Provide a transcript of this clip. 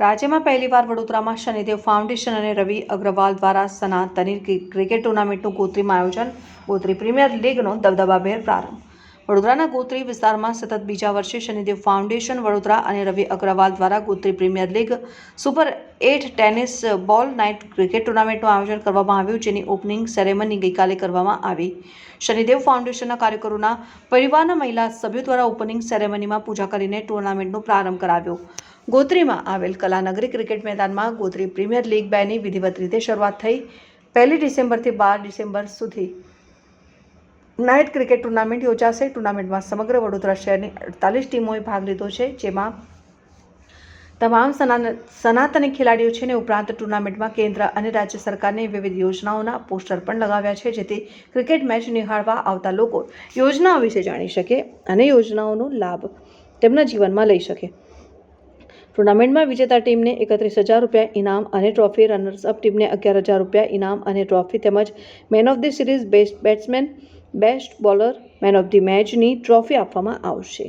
રાજ્યમાં પહેલીવાર વડોદરામાં શનિદેવ ફાઉન્ડેશન અને રવિ અગ્રવાલ દ્વારા સનાતની ક્રિકેટ ટુર્નામેન્ટનું ગોત્રીમાં આયોજન. ગોત્રી પ્રીમિયર લીગનો દબદબાભેર પ્રારંભ. વડોદરાના ગોત્રી વિસ્તારમાં સતત બીજા વર્ષે શનિદેવ ફાઉન્ડેશન, વડોદરા અને રવિ અગ્રવાલ દ્વારા Gotri premier league super eight tennis ball night cricket ટુર્નામેન્ટનું આયોજન કરવામાં આવ્યું, જેની ઓપનિંગ સેરેમની ગઈકાલે કરવામાં આવી. શનિદેવ ફાઉન્ડેશનના કાર્યકરોના પરિવારના મહિલા સભ્યો દ્વારા ઓપનિંગ સેરેમનીમાં પૂજા કરીને ટુર્નામેન્ટનો પ્રારંભ કરાવ્યો. ગોત્રીમાં આવેલ કલાનગરી ક્રિકેટ મેદાનમાં ગોત્રી પ્રીમિયર લીગ બેની વિધિવત રીતે શરૂઆત થઈ. પહેલી ડિસેમ્બરથી બાર ડિસેમ્બર સુધી નાઇટ ક્રિકેટ ટુર્નામેન્ટ યોજાશે. ટુર્નામેન્ટમાં સમગ્ર વડોદરા શહેરની અડતાલીસ ટીમોએ ભાગ લીધો છે, જેમાં તમામ સના- સનાતની ખેલાડીઓ છે ને ઉપરાંત ટુર્નામેન્ટમાં કેન્દ્ર અને રાજ્ય સરકારની વિવિધ યોજનાઓના પોસ્ટર પણ લગાવ્યા છે, જેથી ક્રિકેટ મેચ નિહાળવા આવતા લોકો યોજનાઓ વિશે જાણી શકે અને યોજનાઓનો લાભ તેમના જીવનમાં લઈ શકે. ટુર્નામેન્ટમાં વિજેતા ટીમને એકત્રીસ હજાર રૂપિયા ઇનામ અને ટ્રોફી રનર્સ અપ ટીમને અગિયાર હજાર રૂપિયા ઇનામ અને ટ્રોફી તેમજ man of the series best batsman, best bowler, man of the મેચની ટ્રોફી આપવામાં આવશે.